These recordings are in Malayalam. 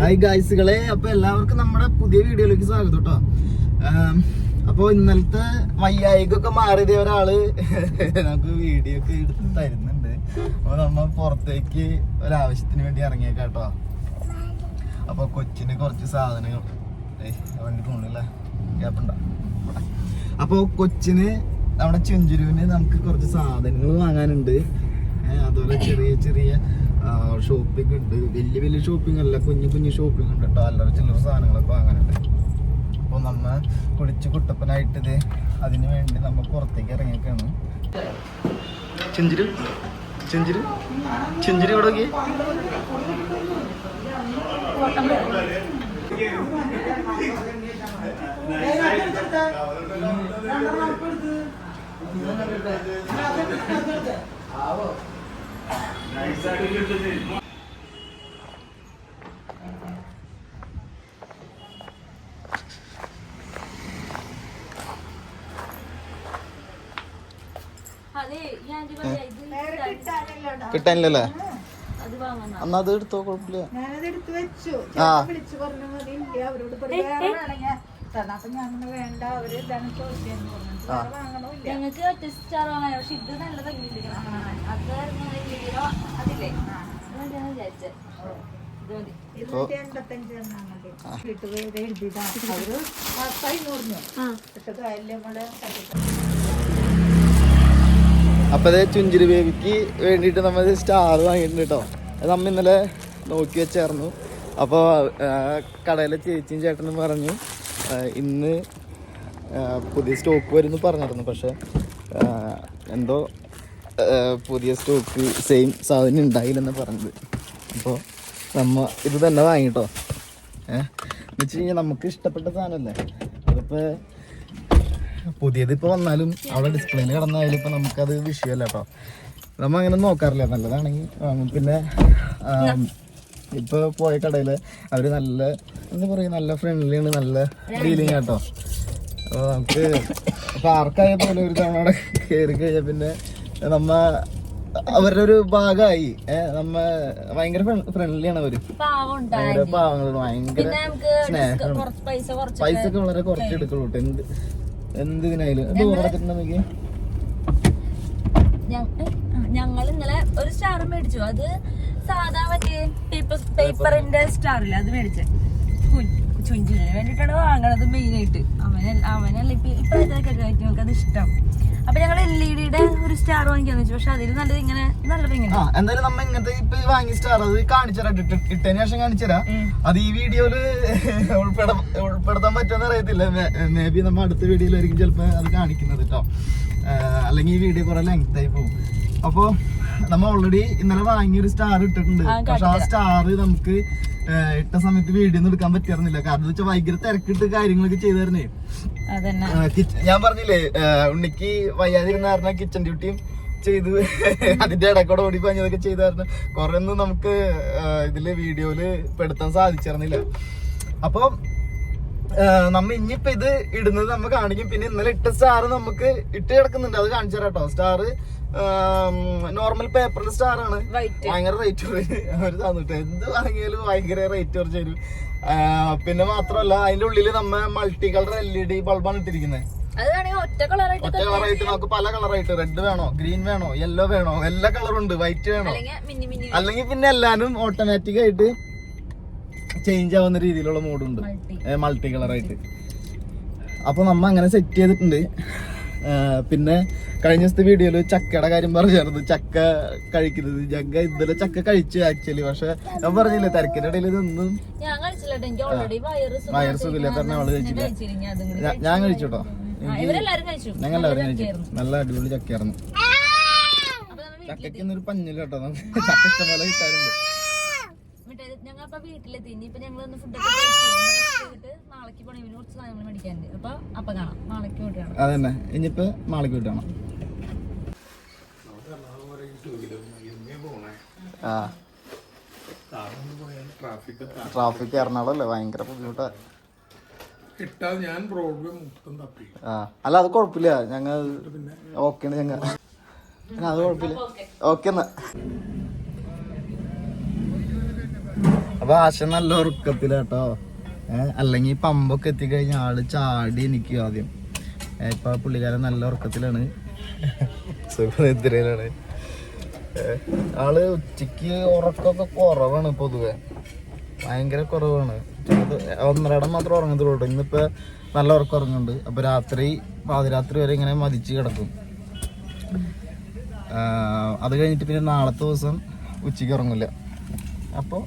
ഹായ് ഗായ്സുകളെ അപ്പൊ എല്ലാവർക്കും നമ്മുടെ പുതിയ വീഡിയോയിലേക്ക് സ്വാഗതം കേട്ടോ അപ്പൊ ഇന്നലത്തെ വയ്യായികൊക്കെ മാറിയത് ഒരാൾ നമുക്ക് വീഡിയോ ഒക്കെ എടുത്ത് തരുന്നുണ്ട്. അപ്പൊ നമ്മ പുറത്തേക്ക് ഒരാവശ്യത്തിന് വേണ്ടി ഇറങ്ങിയേക്കാട്ടോ അപ്പൊ കൊച്ചിന് കുറച്ച് സാധനങ്ങൾ. വണ്ടി പോണില്ല അപ്പൊ കൊച്ചിന് നമ്മുടെ ചുഞ്ചുരുവിന് നമുക്ക് കുറച്ച് സാധനങ്ങൾ വാങ്ങാനുണ്ട്. അതുപോലെ ചെറിയ ചെറിയ ഷോപ്പിംഗ് ഉണ്ട്. വലിയ വലിയ ഷോപ്പിംഗ് അല്ല കുഞ്ഞു കുഞ്ഞു ഷോപ്പിംഗ് ഉണ്ട് കേട്ടോ അല്ലറ ചില്ലറ സാധനങ്ങളൊക്കെ വാങ്ങാനുണ്ട്. അപ്പോൾ നമ്മൾ കുളിച്ച് കുട്ടപ്പനായിട്ട് ഇത് അതിന് വേണ്ടി നമ്മ പുറത്തേക്ക് ഇറങ്ങിയൊക്കെയാണ് ചെഞ്ചിരു ചെഞ്ചിരു ചെഞ്ചിരി ഇവിടെ നോക്കി അതെ ഞാൻ ഇത് പറയാം, ഇത് കിട്ടാനില്ലല്ലേ. അത് വാങ്ങണം. എന്നാ അത് എടുത്തോ കുഴപ്പമില്ല. ഞാനത് എടുത്ത് വെച്ചു. ആ. ഞങ്ങൾക്ക് ഒറ്റ സ്റ്റാർ വാങ്ങാൻ പക്ഷെ ഇത് നല്ലതല്ലേ? അത് അതേ ചുഞ്ചിരി ബേബിക്ക് വേണ്ടിയിട്ട് നമ്മൾ സ്റ്റാർ വാങ്ങിയിട്ടുണ്ട് കേട്ടോ. അത് ഇന്നലെ നോക്കി വെച്ചായിരുന്നു. അപ്പോൾ കടയിലെ ചേച്ചിയും ചേട്ടനും പറഞ്ഞു ഇന്ന് പുതിയ സ്റ്റോക്ക് വരുന്നു പറഞ്ഞിരുന്നു. പക്ഷെ എന്തോ പുതിയ സ്റ്റോക്ക് സെയിം സാധനം ഉണ്ടായില്ലെന്ന് പറഞ്ഞത്. അപ്പോൾ നമ്മ ഇത് തന്നെ വാങ്ങിട്ടോ. എന്ന് വെച്ച് കഴിഞ്ഞാൽ നമുക്ക് ഇഷ്ടപ്പെട്ട സാധനമല്ലേ അതിപ്പോൾ പുതിയത് ഇപ്പോൾ വന്നാലും അവിടെ ഡിസ്പ്ലേയിൽ കിടന്നായാലും ഇപ്പോൾ നമുക്കത് വിഷയമല്ല കേട്ടോ നമ്മൾ അങ്ങനെ നോക്കാറില്ല. നല്ലതാണെങ്കിൽ പിന്നെ ഇപ്പോൾ പോയ കടയിൽ അവർ നല്ല എന്താ പറയുക നല്ല ഫ്രണ്ട്ലിയാണ് നല്ല ഡീലിങ് കേട്ടോ അപ്പോൾ നമുക്ക് ഇപ്പോൾ ആർക്കായ പോലെ ഒരു തവണ അവിടെ കയറി കഴിഞ്ഞാൽ പിന്നെ നമ്മ അവരുടെ ഒരു ഭാഗമായി നമ്മ ഭയങ്കര ഫ്രണ്ട്ലിയാണ് അവർ. ഭയങ്കര പാവങ്ങളാണ് ഭയങ്കര സ്നേഹം പൈസ ഒക്കെ വളരെ കുറച്ച് എടുക്കുള്ളൂ എന്ത് എന്ത് എന്തിനായാലും ഡോർ അടച്ചിട്ടുണ്ടെങ്കിൽ ഞങ്ങൾ ഇന്നലെ ഒരു സ്റ്റാർ മേടിച്ചു. അത് സാധാ മറ്റേ പേപ്പർ പേപ്പറിന്റെ സ്റ്റാറില്ല അത് മേടിച്ചു. ചുഞ്ചിന് വേണ്ടിട്ടാണ് വാങ്ങണത് മെയിൻ ആയിട്ട്. അവനല്ല അവനല്ല ഇപ്പൊ ഇപ്പോഴത്തെ അത് ഇഷ്ടം. അപ്പൊ ഞങ്ങൾ ഒരു സ്റ്റാർ വാങ്ങിക്കാന്ന് വെച്ചു. പക്ഷെ അതിൽ നല്ലത് ഇങ്ങനെ നല്ല ആ എന്തായാലും നമ്മ ഇങ്ങനത്തെ ഇപ്പൊ ഈ വാങ്ങിയ സ്റ്റാർ അത് കാണിച്ചുതരാം ഇട്ട് ഇട്ടതിന് ശേഷം കാണിച്ചുതരാം അത് ഈ വീഡിയോയിൽ ഉൾപ്പെട ഉൾപ്പെടുത്താൻ പറ്റുമെന്ന് അറിയത്തില്ല. മേ ബി നമ്മ അടുത്ത വീഡിയോയിലായിരിക്കും ചിലപ്പോ അത് കാണിക്കുന്നത് കേട്ടോ അല്ലെങ്കിൽ ഈ വീഡിയോ കുറെ ലെങ്ത് ആയി പോകും. അപ്പോ നമ്മ ഓൾറെഡി ഇന്നലെ വാങ്ങിയൊരു സ്റ്റാർ ഇട്ടിട്ടുണ്ട്. പക്ഷെ ആ സ്റ്റാർ നമുക്ക് ഇട്ട സമയത്ത് വീഡിയോ ഒന്നും എടുക്കാൻ പറ്റിയിരുന്നില്ല കാരണം വെച്ചാൽ ഭയങ്കര തിരക്കിട്ട് കാര്യങ്ങളൊക്കെ ചെയ്തു തരണേ ഞാൻ പറഞ്ഞില്ലേ ഉണ്ണിക്ക് വയ്യാതിരുന്ന കാരണം കിച്ചൺ ഡ്യൂട്ടിയും ചെയ്തു. അതിന്റെ ഇടക്കൂടെ ഓടി പഞ്ഞതൊക്കെ ചെയ്തായിരുന്നു. കുറെ ഒന്നും നമുക്ക് ഇതിൽ വീഡിയോയിൽ പെടുത്താൻ സാധിച്ചിരുന്നില്ല. അപ്പൊ നമ്മ ഇനിയിപ്പൊ ഇത് ഇടുന്നത് നമ്മ കാണിക്കും. പിന്നെ ഇന്നലെ ഇട്ട സ്റ്റാർ നമുക്ക് ഇട്ട് കിടക്കുന്നുണ്ട്. അത് കാണിച്ചു തരാം കേട്ടോ സ്റ്റാർ നോർമൽ പേപ്പറിൽ സ്റ്റാർ ആണ്. ഭയങ്കര റേറ്റ് അവർ തന്നിട്ട് എന്ത് വാങ്ങിയാലും ഭയങ്കര റേറ്റ് കുറച്ച് തരും പിന്നെ മാത്രമല്ല അതിന്റെ ഉള്ളിൽ നമ്മ multi colour L E D ബൾബാണ് ഇട്ടിരിക്കുന്നത് ഒറ്റ കളറായിട്ട് നമുക്ക് പല കളറായിട്ട് റെഡ് വേണോ ഗ്രീൻ വേണോ യെല്ലോ വേണോ എല്ലാ കളറും ഉണ്ട്. വൈറ്റ് വേണോ. അല്ലെങ്കിൽ പിന്നെ എല്ലാരും ഓട്ടോമാറ്റിക് ആയിട്ട് ചേഞ്ച് ആവുന്ന രീതിയിലുള്ള മോഡുണ്ട് മൾട്ടി കളറായിട്ട് അപ്പൊ നമ്മ അങ്ങനെ സെറ്റ് ചെയ്തിട്ടുണ്ട്. പിന്നെ കഴിഞ്ഞ ദിവസത്തെ വീഡിയോയിൽ ചക്കയുടെ കാര്യം പറഞ്ഞായിരുന്നു. ചക്ക കഴിക്കുന്നത്. ഞങ്ങൾ ഇന്നലെ ചക്ക കഴിച്ചു ആക്ച്വലി പക്ഷെ ഞാൻ പറഞ്ഞില്ല തിരക്കിന്റെ ഇടയിൽ ഇതൊന്നും ഞാൻ കഴിച്ചില്ല എനിക്ക് ഓൾറെഡി വയറ് സുഖം വയറ് സുഖമില്ല കാരണം അവൾ കഴിച്ചില്ല. ഞാൻ കഴിച്ചു. കേട്ടോ. ആ, ഇവരെല്ലാരും കഴിച്ചു. ഞങ്ങൾ എല്ലാവരും കഴിച്ചു. നല്ല അടിപൊളി ചക്കയായിരുന്നു. ചക്കയ്ക്ക് ഇന്നൊരു പഞ്ഞില്ല കേട്ടോ. നമുക്ക് ചക്ക ഇഷ്ടംപോലെ കിട്ടാറുണ്ട്. മറ്റേ ഞങ്ങൾ അപ്പൊ വീട്ടിലെത്തി. ഇനിയിപ്പൊ ഞങ്ങൾ ഒന്ന് ഫുഡ് നാളേക്ക് പോണേ. ഇവന് കുറച്ച് സാധനങ്ങൾ മേടിക്കാനുണ്ട്. അപ്പൊ അപ്പൊ കാണാം. നാളേക്ക് പോയിട്ട് കാണാം. അതന്നെ. ഇനിയിപ്പോ നാളേക്ക് വിട്ടാണ് ആ. ട്രാഫിക് എറണാകുളം അല്ലേ ഭയങ്കര ബുദ്ധിമുട്ടാ. കിട്ടാതെ ഞാൻ ബ്രോഡ്വേ തപ്പി ആ. അല്ല അത് കുഴപ്പമില്ല ഞങ്ങൾ ഓക്കെ ഞങ്ങൾ അത് കുഴപ്പമില്ല ഓക്കെ എന്നാ. അപ്പൊ ആശ നല്ല ഉറക്കത്തിലാട്ടോ. ഏഹ് അല്ലെങ്കിൽ പമ്പൊക്കെ എത്തിക്കഴിഞ്ഞാൽ ആൾ ചാടി എനിക്ക് ആദ്യം. ഇപ്പൊ പുള്ളിക്കാരൻ നല്ല ഉറക്കത്തിലാണ്. സുഖനിദ്രയിലാണ് ആൾ ഉച്ചയ്ക്ക് ഉറക്കമൊക്കെ കുറവാണ് പൊതുവെ. ഭയങ്കര കുറവാണ്. ഒന്നരടം മാത്രം ഉറങ്ങത്തുള്ളൂ ഇന്നിപ്പോ നല്ല ഉറക്കം ഉറങ്ങുന്നുണ്ട്. അപ്പൊ രാത്രി പാതിരാത്രി വരെ ഇങ്ങനെ മതിച്ച് കിടക്കും. അത് കഴിഞ്ഞിട്ട് പിന്നെ നാളത്തെ ദിവസം ഉച്ചയ്ക്ക് ഉറങ്ങില്ല അപ്പോൾ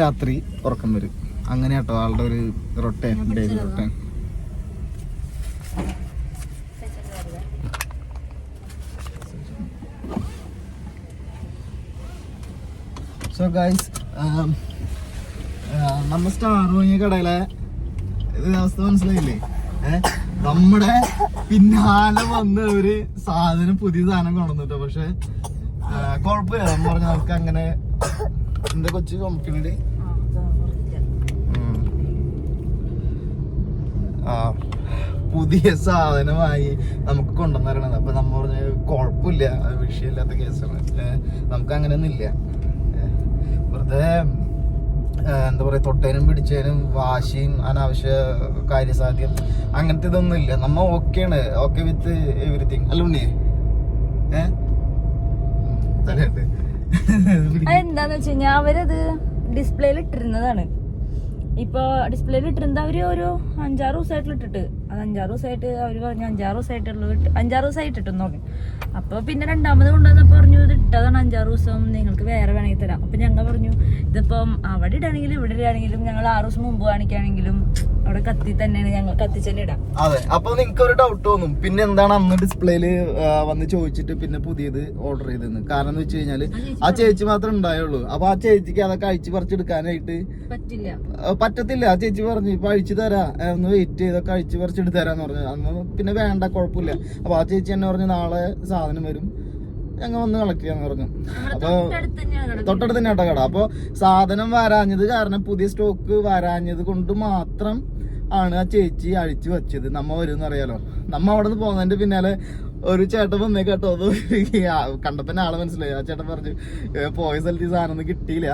രാത്രി ഉറക്കം വരും. അങ്ങനെ കേട്ടോ ആളുടെ ഒരു routine daily routine so guys നമ്മ സ്റ്റാർ വാങ്ങിയ കടയിലെ അവസ്ഥ മനസ്സിലായില്ലേ? നമ്മുടെ പിന്നാലെ വന്ന ഒരു സാധനം പുതിയ സാധനം കൊണ്ടുവന്നിട്ടോ. പക്ഷെ കുഴപ്പമില്ല. നമ്മൾ പറഞ്ഞ നമുക്ക് അങ്ങനെ എന്റെ കൊച്ചു ചുമക്കണേ ആ പുതിയ സാധനമായി നമുക്ക് കൊണ്ടുവന്നറിയണത് അപ്പൊ നമ്മ പറഞ്ഞ കുഴപ്പമില്ല. വിഷയമില്ലാത്ത കേസാണ്. നമുക്ക് അങ്ങനെയൊന്നും ഇല്ല ഏ, വെറുതെ എന്താ പറയാ തൊട്ടേനും പിടിച്ചേനും വാശിയും അനാവശ്യ കാര്യസാധ്യം അങ്ങനത്തെ ഇതൊന്നും ഇല്ല നമ്മ ഓക്കെയാണ്. ഓക്കെ വിത്ത് എവറിത്തിങ് അല്ലേ ഏഹ് തന്നെ തലയുണ്ട്. അതെന്താന്ന് വെച്ച് കഴിഞ്ഞാൽ അവരത് ഡിസ്പ്ലേയിൽ ഇട്ടിരുന്നതാണ്. ഇപ്പൊ ഡിസ്പ്ലേയിൽ ഇട്ടിരുന്നത് അവർ ഒരു അഞ്ചാറ് ദിവസമായിട്ട് ഇട്ടിട്ട്. അത് അഞ്ചാറ് ദിവസമായിട്ട് അവർ പറഞ്ഞു അഞ്ചാറ് ദിവസമായിട്ടുള്ളൂ ഇട്ട് അഞ്ചാറ് ദിവസമായിട്ട് ഇട്ടെന്ന് പറഞ്ഞു. അപ്പൊ പിന്നെ രണ്ടാമത് കൊണ്ടുവന്നപ്പോൾ പറഞ്ഞു ഇത് ഇട്ടതാണ് അഞ്ചാറ് ദിവസം നിങ്ങൾക്ക് വേറെ വേണമെങ്കിൽ തരാം. അപ്പൊ ഞങ്ങൾ പറഞ്ഞു ഇതിപ്പം അവിടെ ഇടാണെങ്കിലും ഇവിടെ ഇടാണെങ്കിലും ഞങ്ങൾ ആറ് ദിവസം മുമ്പ് കാണിക്കുകയാണെങ്കിലും അവിടെ കത്തി തന്നെയാണ് ഞങ്ങൾ കത്തി തന്നെ ഇടാം. അതെ അപ്പൊ നിങ്ങൾക്ക് ഒരു ഡൗട്ട് തോന്നും. പിന്നെ എന്താണ് അന്ന് ഡിസ്പ്ലേയിൽ വന്ന് ചോദിച്ചിട്ട് പിന്നെ പുതിയത് ഓർഡർ ചെയ്തെന്ന് കാരണം എന്ന് വെച്ച് കഴിഞ്ഞാൽ ആ ചേച്ചി മാത്രമേ ഉണ്ടായുള്ളൂ. അപ്പൊ ആ ചേച്ചിക്ക് അതൊക്കെ അഴിച്ചു പറിച്ചെടുക്കാനായിട്ട് പറ്റില്ല. പറ്റത്തില്ല. ആ ചേച്ചി പറഞ്ഞു ഇപ്പൊ അഴിച്ചു തരാ. ഒന്ന് വെയിറ്റ് ചെയ്തൊക്കെ അഴിച്ച് പറിച്ചെടുത്ത് തരാന്ന് പറഞ്ഞു. അന്ന് പിന്നെ വേണ്ട കുഴപ്പമില്ല. അപ്പൊ ആ ചേച്ചി എന്നെ പറഞ്ഞു നാളെ സാധനം വരും. ഞങ്ങൾ വന്ന് കളക്ട് ചെയ്യാന്ന് പറഞ്ഞു അപ്പൊ തൊട്ടടുത്ത് തന്നെ കട. തൊട്ടടുത്ത് തന്നെ കട. അപ്പൊ സാധനം വരാഞ്ഞത് കാരണം പുതിയ സ്റ്റോക്ക് വരാഞ്ഞത് കൊണ്ട് മാത്രം ആണ് ആ ചേച്ചി അഴിച്ചു വെച്ചത്. നമ്മ വരും അറിയാലോ. നമ്മ അവിടെ നിന്ന് പോകുന്നതിന്റെ പിന്നാലെ ഒരു ചേട്ടൻ വന്നേ കേട്ടോ. അത് കണ്ടപ്പന്നെ ആളെ മനസ്സിലായി. ആ ചേട്ടൻ പറഞ്ഞു പോയ സ്ഥലത്ത് ഈ സാധനം ഒന്നും കിട്ടിയില്ല.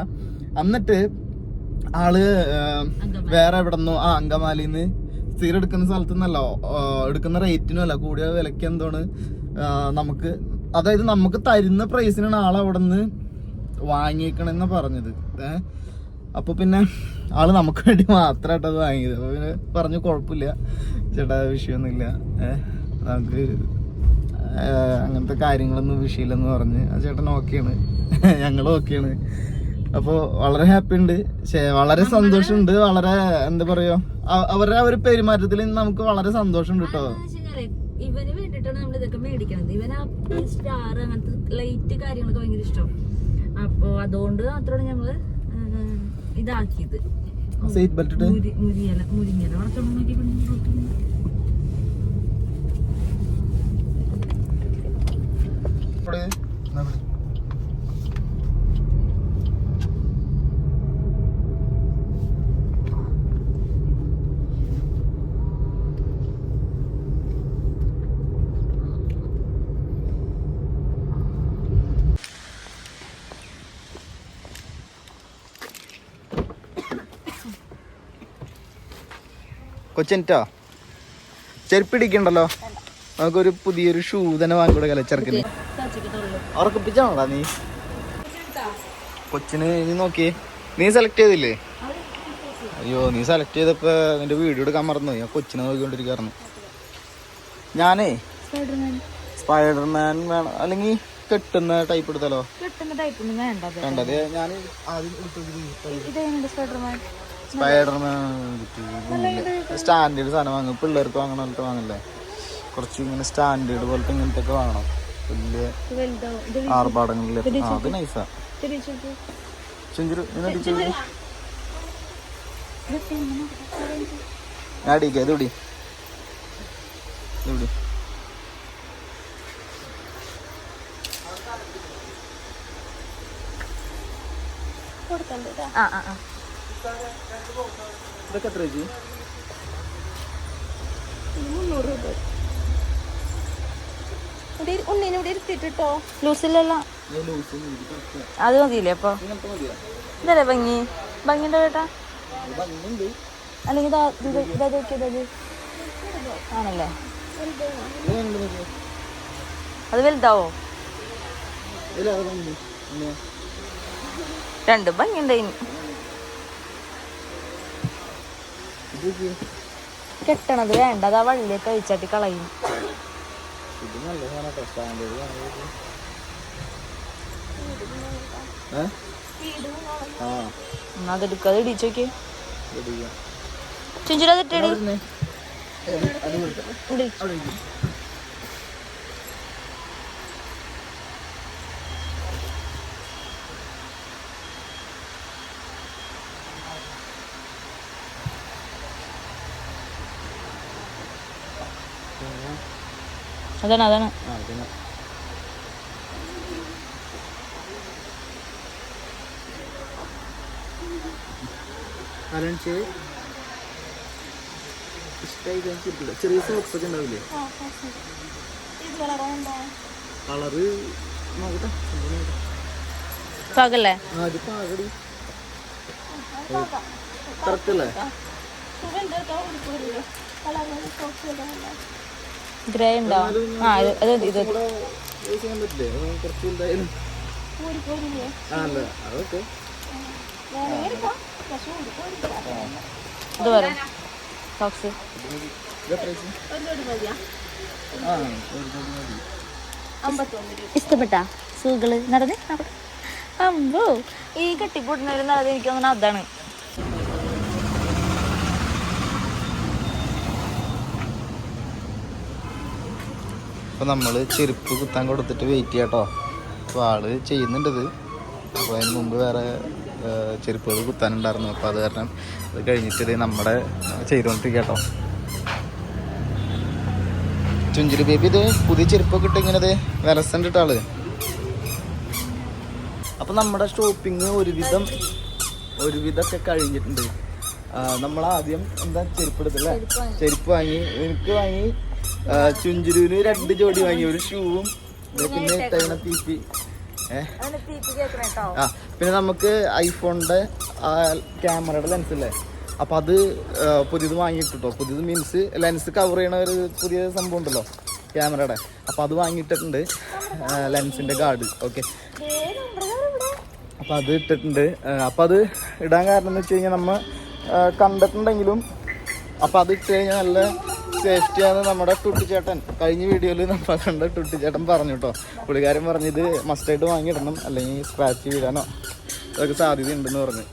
എന്നിട്ട് ആൾ വേറെ എവിടെ നിന്നോ ആ അങ്കമാലിന്ന് സ്ഥിരം എടുക്കുന്ന സ്ഥലത്തു നിന്നല്ല എടുക്കുന്ന റേറ്റിനും അല്ല. കൂടിയ വിലക്ക് എന്താണ്? നമുക്ക് അതായത് നമുക്ക് തരുന്ന പ്രൈസിനാണ് ആൾ അവിടെ നിന്ന് വാങ്ങിയേക്കണെന്ന് പറഞ്ഞത്. ഏഹ് അപ്പൊ പിന്നെ ആൾ നമുക്ക് വേണ്ടി മാത്രമായിട്ട് അത് വാങ്ങിയത്. അപ്പൊ പിന്നെ പറഞ്ഞു കുഴപ്പമില്ല. ചേട്ടാ വിഷയമൊന്നുമില്ല ഏഹ് നമുക്ക് അങ്ങനത്തെ കാര്യങ്ങളൊന്നും വിഷയമില്ലെന്ന് പറഞ്ഞ്. ആ ചേട്ടൻ ഓക്കെയാണ് ഞങ്ങളും ഓക്കെയാണ് അപ്പോൾ വളരെ ഹാപ്പി ഉണ്ട്. വളരെ സന്തോഷമുണ്ട്. വളരെ എന്താ പറയാ അവരുടെ ആ ഒരു പെരുമാറ്റത്തിൽ നമുക്ക് വളരെ സന്തോഷമുണ്ട് കേട്ടോ ഇവന് വേണ്ടിട്ടാണ് നമ്മൾ ഇതൊക്കെ മേടിക്കണത്. ഇവന് ആ സ്റ്റാർ അങ്ങനത്തെ ലൈറ്റ് കാര്യങ്ങളൊക്കെ ഭയങ്കര ഇഷ്ടം. അപ്പൊ അതുകൊണ്ട് മാത്രമാണ് ഞങ്ങൾ ഇതാക്കിയത്. സീറ്റ് ബെൽറ്റ് മുരിയല മുരിങ്ങല വളർത്തണം നോക്കി ഇവിടെ പിടി. ചെരുപ്പിടിക്കണ്ടല്ലോ? നമുക്കൊരു പുതിയൊരു ഷൂ തന്നെ വാങ്ങിക്കൊടുക്കല്ലേ ചെറുക്കിന്. ഉറക്കിപ്പിച്ചാണോടാ നീ? കൊച്ചിന് നീ നോക്കി നീ സെലക്ട് ചെയ്തില്ലേ? അയ്യോ നീ സെലക്ട് ചെയ്തപ്പോ നിന്റെ വീഡിയോ എടുക്കാൻ മറന്നു. ഞാൻ കൊച്ചിനെ നോക്കിക്കൊണ്ടിരിക്കായിരുന്നു ഞാനേ സ്പൈഡർമാൻ വേണം. അല്ലെങ്കിൽ കെട്ടുന്ന ടൈപ്പ് എടുത്താലോ? കെട്ടുന്ന ടൈപ്പ് ഒന്നും വേണ്ടത് ഞാൻ ആദ്യം സ്പൈഡർമാൻ സ്റ്റാൻഡേർഡ് സാധനം വാങ്ങും. പിള്ളേർക്ക് വാങ്ങണ പോലത്തെ വാങ്ങില്ലേ? കുറച്ച് ഇങ്ങനെ സ്റ്റാൻഡേർഡ് പോലത്തെ ഇങ്ങനത്തെ ഒക്കെ വാങ്ങണം. വലിയ ആർഭാടങ്ങളിലെ. ആ അത് നൈസാ ചെഞ്ചുരു ഞാൻ അടിക്കാം ഇത് ഇടി. ഇത് ഇടി. ആ ആ ആ. ഇതൊക്കെ എത്ര ചേച്ചി ഉണ്ണിനെ ഇവിടെ ഇരുത്തിട്ടോ ലൂസിലല്ല. അത് മതിയില്ലേ അപ്പൊ? ഇതല്ലേ ഭംഗി? ഭംഗിന്റെ കേട്ടാ അല്ലെങ്കിൽ ആണല്ലേ. അത് വലുതാവോ? രണ്ടും അത് ഭംഗി പിന്നെ രണ്ട് ഭംഗിയുണ്ട് ഇനി ഇത് നോക്കിയേ. കെട്ടണത് വേണ്ട അതാ വള്ളിയൊക്കെ അഴിച്ചാട്ടി കളയും. ഇത് നല്ല സാധനം സ്റ്റാൻഡേർഡ് ആ. എന്നാ അതെടുക്കാതെ ഇടിച്ചു നോക്കി അത് ഇട്ടടി. ഇരുന്നേ. ഏത്? അത് അതാണ് അതാണ്. ചെറിയ സോക്സ് ഒക്കെ ഉണ്ടാവില്ലേ? കളറ്. പാകല്ലേ? ആ ഇത് പാകടി കറക്റ്റ് അല്ലേ ഗ്രേ ഉണ്ടാവും ആ ഇത് അത് ഇത് സോക്സ് ഇഷ്ടപ്പെട്ടാ? സൂകൾ നടന്നേ? നട അമ്പോ. ഈ കെട്ടിപ്പൊട്ടുന്നവര് നടന്ന് എനിക്ക് തോന്നുന്നു അതാണ്. അപ്പോൾ നമ്മൾ ചെരുപ്പ് കുത്താൻ കൊടുത്തിട്ട് വെയിറ്റ് ചെയ്യാം കേട്ടോ അപ്പോൾ ആൾ ചെയ്യുന്നുണ്ട് ഇത് അപ്പോൾ അതിന് മുമ്പ് വേറെ ചെരുപ്പുകൾ കുത്താനുണ്ടായിരുന്നു. അപ്പോൾ അത് കാരണം അത് കഴിഞ്ഞിട്ട് നമ്മുടെ ചെയ്തുകൊണ്ടിരിക്കുക കേട്ടോ ചുഞ്ചിരി ബേബി ഇത് പുതിയ ചെരുപ്പൊക്കെ ഇട്ട് ഇങ്ങനെ വിലസണ്ട് ഇട്ട അപ്പം അപ്പോൾ നമ്മുടെ ഷോപ്പിംഗ് ഒരുവിധം ഒരുവിധമൊക്കെ കഴിഞ്ഞിട്ടുണ്ട്. നമ്മൾ ആദ്യം എന്താ ചെരുപ്പ് എടുത്തില്ല ചെരുപ്പ് വാങ്ങി. എനിക്ക് വാങ്ങി ചുഞ്ചുരുവിന് രണ്ട് ജോഡി വാങ്ങി. ഒരു ഷൂവും പിന്നെ തീറ്റി ആ പിന്നെ നമുക്ക് ഐഫോണിന്റെ ക്യാമറയുടെ ലെൻസ് ഇല്ലേ? അപ്പൊ അത് പുതിയത് വാങ്ങിയിട്ടോ പുതിയത് മീൻസ് ലെൻസ് കവർ ചെയ്യണ ഒരു പുതിയ സംഭവം ഉണ്ടല്ലോ ക്യാമറയുടെ. അപ്പൊ അത് വാങ്ങിയിട്ടിട്ടുണ്ട് ലെൻസിന്റെ ഗാർഡ് ഓക്കെ അപ്പൊ അത് ഇട്ടിട്ടുണ്ട്. അപ്പൊ അത് ഇടാൻ കാരണം എന്ന് വെച്ച് കഴിഞ്ഞാൽ നമ്മ കണ്ടിട്ടുണ്ടെങ്കിലും അപ്പൊ അത് ഇട്ട് കഴിഞ്ഞാൽ നല്ല സേഫ്റ്റിയാണ് നമ്മുടെ ടുട്ടിച്ചേട്ടൻ. കഴിഞ്ഞ വീഡിയോയിൽ നമ്മൾ കണ്ട ടുട്ടിച്ചേട്ടൻ പറഞ്ഞു കേട്ടോ പുള്ളിക്കാരൻ പറഞ്ഞു ഇത് മസ്റ്റായിട്ട് വാങ്ങിയിടണം അല്ലെങ്കിൽ സ്ക്രാച്ച് വീഴാനോ അതൊക്കെ സാധ്യത ഉണ്ടെന്ന് പറഞ്ഞു.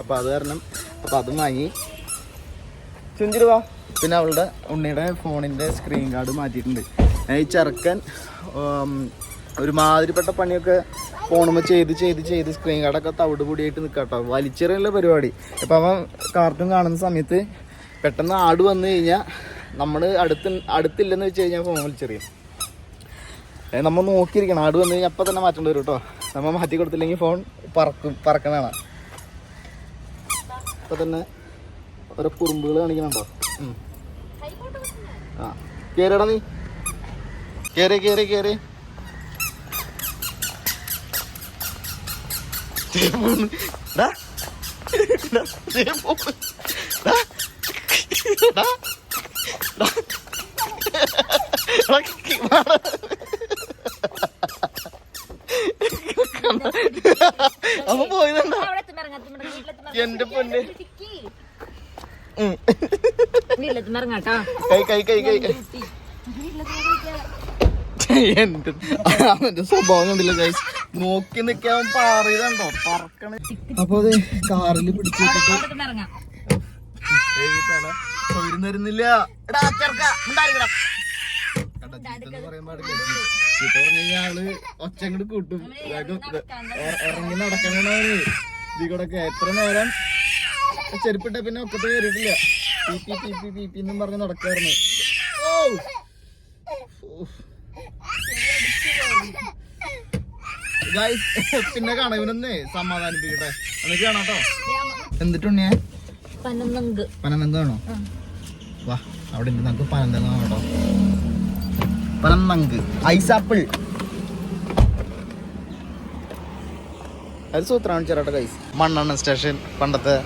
അപ്പോൾ അത് കാരണം അപ്പോൾ അതും വാങ്ങി. ചുഞ്ചിരുവാ പിന്നെ അവളുടെ ഉണ്ണിയുടെ ഫോണിന്റെ സ്ക്രീൻ ഗാർഡ് മാറ്റിയിട്ടുണ്ട്. ഈ ചെറുക്കൻ ഒരുമാതിരിപ്പെട്ട പണിയൊക്കെ ഫോണുമ്പോൾ ചെയ്ത് ചെയ്ത് ചെയ്ത് സ്ക്രീൻ ഗാർഡൊക്കെ തവിട് പൊടിയായിട്ട് നിൽക്കാം കേട്ടോ വലിച്ചെറിയുള്ള പരിപാടി. അപ്പോൾ അവൻ കാർട്ടൂൺ കാണുന്ന സമയത്ത് പെട്ടെന്ന് ആട് വന്നു കഴിഞ്ഞാൽ നമ്മൾ അടുത്ത് അടുത്തില്ലെന്ന് വെച്ച് കഴിഞ്ഞാൽ ഫോൺ വിളിച്ചറിയും നമ്മൾ നോക്കിയിരിക്കണം ആട് വന്നു കഴിഞ്ഞാൽ അപ്പം തന്നെ മാറ്റേണ്ടി വരും കേട്ടോ നമ്മൾ മാറ്റി കൊടുത്തില്ലെങ്കിൽ ഫോൺ പറക്കും പറക്കണതാണ് അപ്പം തന്നെ ഓരോ കുറുമ്പുകൾ കാണിക്കണുണ്ടോ. ആ കയറിയടാ നീ കയറി കയറി കയറി. ഡാ. ഡാ. ഡാ. അവൻ പോയതണ്ട എന്റെ പൊന്നെ. കൈ കൈ കൈ കൈ. എന്റെ അവന്റെ സ്വഭാവം കണ്ടില്ല ഗൈസ് നോക്കി നിൽക്കാൻ പാറിയതുണ്ടോ പറക്കണ. അപ്പൊ അതെ കാറിൽ പിടിച്ചു തൊഴിൽ തരുന്നില്ല. എടാ ചെറുക്ക ആൾ ഒച്ചങ്ങട് കൂട്ടും. ഇറങ്ങി നടക്കണ ഇതിക്കൂടൊക്കെ എത്ര നേരം ചെരുപ്പിട്ട പിന്നെ ഒക്കെ കയറിയിട്ടില്ല. പി പി പി പി പി പി എന്നും പറഞ്ഞ് നടക്കായിരുന്നു. ഓ. പിന്നെ കാണാം ഇവനൊന്നേ സമാധാനിപ്പിക്കട്ടെ എന്നിട്ട് കാണാട്ടോ എന്നിട്ടുണ്ണിയെ പനന്നങ്ക് വാ അവിടെ ഉണ്ട് നമുക്ക് പനന്തങ്ങ കേട്ടോ. ഐസ് ആപ്പിൾ അത് സൂത്രാണ് ചെറുട്ടെ കൈസ് മണ്ണെണ്ണ സ്റ്റേഷൻ പണ്ടത്തെ.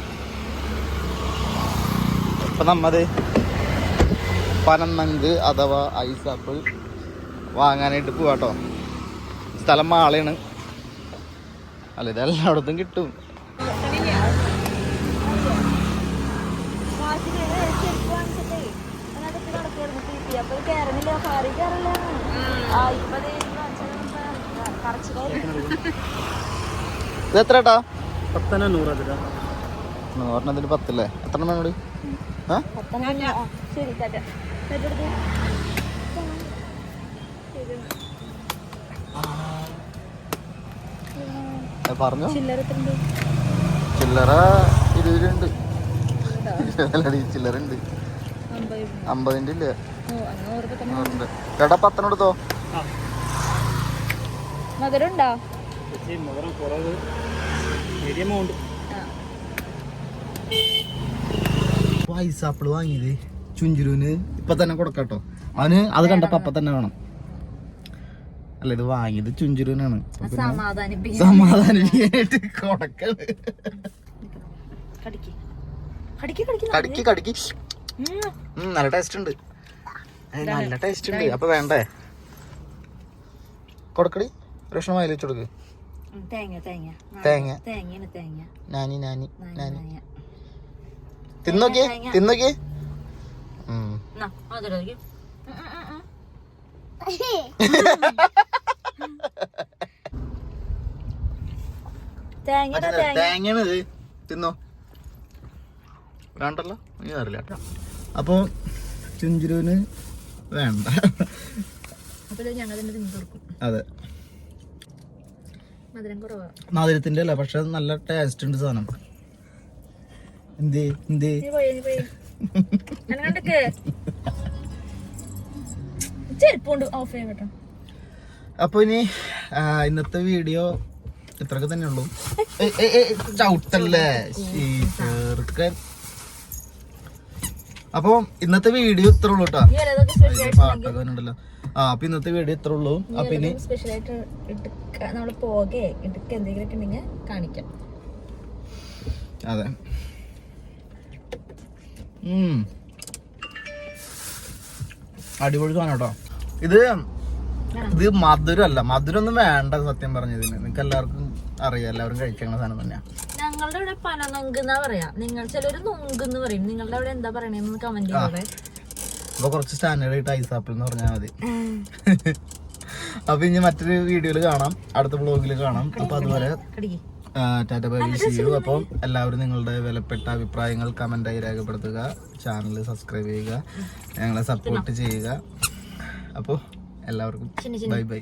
ഇപ്പൊ നമ്മത് പനന്നങ്ക് അഥവാ ഐസ് ആപ്പിൾ വാങ്ങാനായിട്ട് പോവാട്ടോ സ്ഥലം മാളയാണ്. അല്ല ഇതെല്ലായിടത്തും കിട്ടും. ഇത് എത്ര ഏട്ടാ പത്തന നൂറ് അതില. നൂറിനതിന് പത്തല്ലേ? എത്ര എണ്ണം വേണം ആ ശരി ടാറ്റ ടാറ്റ ഏ, പറഞ്ഞോ. ചില്ലറ ഇരുപതിലുണ്ട് ചില്ലറ ഉണ്ട്. അമ്പത് അമ്പതിന്റെ ഇല്ല? ഓ അങ്ങനെ തന്നെ നൂറിന്റെ ചേട്ടാ പത്തനെടുത്തോ മധുരം ഉണ്ടോ? കുറവ് ഐസ് ആപ്പിൾ വാങ്ങിയത് ചുഞ്ചുരുവിന് ഇപ്പൊ തന്നെ കൊടുക്കാട്ടോ. അവന് അത് കണ്ടപ്പോ അപ്പൊ തന്നെ വേണം. അല്ല ഇത് വാങ്ങിയത് ചുഞ്ചുരുവിനാണ്. സമാധാന കൊടുക്കണ് കടിക്ക്. കടിക്ക് കടിക്ക് കടിക്ക് കടിക്ക്. നല്ല ടേസ്റ്റ് ഉണ്ട്. നല്ല ടേസ്റ്റ് ഉണ്ട്. അപ്പൊ വേണ്ടേ? കൊടുക്കടി. പ്രശ്നമായി വെച്ചു കൊടുക്ക്. തേങ്ങ തേങ്ങ. തേങ്ങ. തേങ്ങയാണ് തേങ്ങ. നാനി നാനി നാനി തേങ്ങ തിന്നോക്കിയേ തേങ്ങ. തിന്നോക്കിയേ ഉം എന്നാ, മധുരം ഒഴിക്ക്. ഉം, ഉം, ഉം, ഉം. തേങ്ങയുടെ മറ്റേ തേങ്ങ. തേങ്ങയാണ് ഇത്. തിന്നോ. വേണ്ടല്ലോ. നീ അറിയില്ല അപ്പൊ ചുഞ്ചുരുവിന് വേണ്ട. അതെ. മധുരത്തിന്റെ അല്ല പക്ഷെ നല്ല ടേസ്റ്റ് ഉണ്ട് സാധനം. എന്തേ എന്തേ? അപ്പൊ ഇനി ഇന്നത്തെ വീഡിയോ ഇത്രയൊക്കെ തന്നെ ഉള്ളൂ. ചവിട്ടല്ലേ? ചെറുക്കൻ. അപ്പൊ ഇന്നത്തെ വീഡിയോ ഇത്ര ഉള്ളൂ കേട്ടോ. പാട്ടൊക്കെ ഉണ്ടല്ലോ ആ അപ്പൊ ഇന്നത്തെ വീഡിയോ ഇത്ര ഉള്ളൂ. അപ്പൊ ഇനി സ്പെഷ്യൽ ആയിട്ട് എടുക്ക പോകെ എന്തെങ്കിലും ഒക്കെ ഉണ്ടെങ്കിൽ കാണിക്കാം. അതെ. അടിപൊളി സാധനം കേട്ടോ. ഇത് ഇത് അല്ല മധുരം ഒന്നും വേണ്ട സത്യം പറഞ്ഞതിന്. നിങ്ങൾക്ക് എല്ലാവർക്കും അറിയാം എല്ലാവരും കഴിക്കുന്ന സാധനം തന്നെയാ. ഞങ്ങളുടെ ഇവിടെ പനനൊങ്ക് എന്നാ പറയാ. നിങ്ങൾ ചിലര് നൊങ്ക് എന്ന് പറയും. നിങ്ങളുടെ അവിടെ എന്താ പറയണെന്ന് കമന്റ് ചെയ്യാതെ അപ്പൊ കുറച്ച് സ്റ്റാൻഡേർഡ് ആയിട്ട് ഐസ് ആപ്പിൾ എന്ന് പറഞ്ഞാൽ മതി. അപ്പൊ ഇനി മറ്റൊരു വീഡിയോയിൽ കാണാം. അടുത്ത ബ്ലോഗിൽ കാണാം. അപ്പൊ അതുവരെ ടാറ്റ ബൈ ചെയ്യൂ അപ്പം എല്ലാവരും നിങ്ങളുടെ വിലപ്പെട്ട അഭിപ്രായങ്ങൾ കമന്റായി രേഖപ്പെടുത്തുക. ചാനൽ സബ്സ്ക്രൈബ് ചെയ്യുക. ഞങ്ങളെ സപ്പോർട്ട് ചെയ്യുക. അപ്പോൾ എല്ലാവർക്കും ബൈ ബൈ.